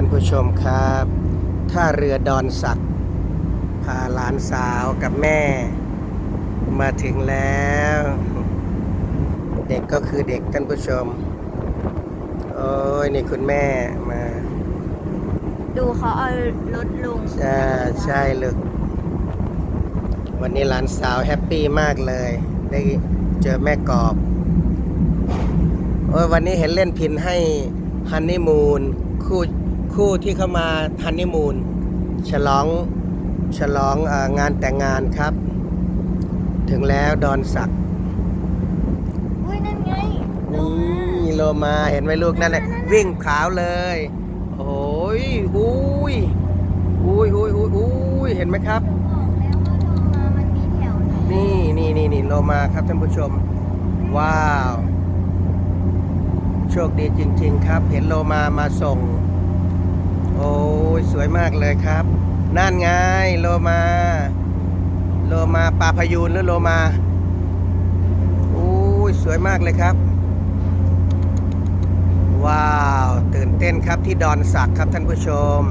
านผู้ชมครับท่าเรือดอนสักพาหลานสาวกับแม่ มาถึงแล้ว เด็กก็คือเด็กท่านผู้ชม โอ้ยนี่คุณแม่มา ดูเขาเอารถลงใช่ใช่ลึก วันนี้หลานสาวแฮปปี้มากเลย ได้เจอแม่กอบ โอ้ยวันนี้เห็นเล่นพินให้ฮันนีมูนคู่ คู่ที่เข้ามาฮันนีมูนฉลองฉลองเอองานแต่งงานครับ ถึงแล้วดอนสักอุ้ยนั่นไงลงนี่โลมาเห็นไหมลูกนั่นแหละวิ่งขาวเลย โอ้ยอุ้ยอุ้ยอุ้ยอุ้ยอุ้ยเห็นไหมครับบอกแล้วว่าลงมามันมีแถวนี้นี่นี่นี่นี่โลมาครับท่านผู้ชม ว้าว โชคดีจริง ๆ ครับ เห็นโลมามาส่งโอ้ยส วยมากเลยครับ นั่นไงโลมา โลมาปลาพยูนหรือโลมาโอ้ยสวยมากเลยครับ ว้าว ตื่นเต้นครับที่ดอนสักครับท่านผู้ชม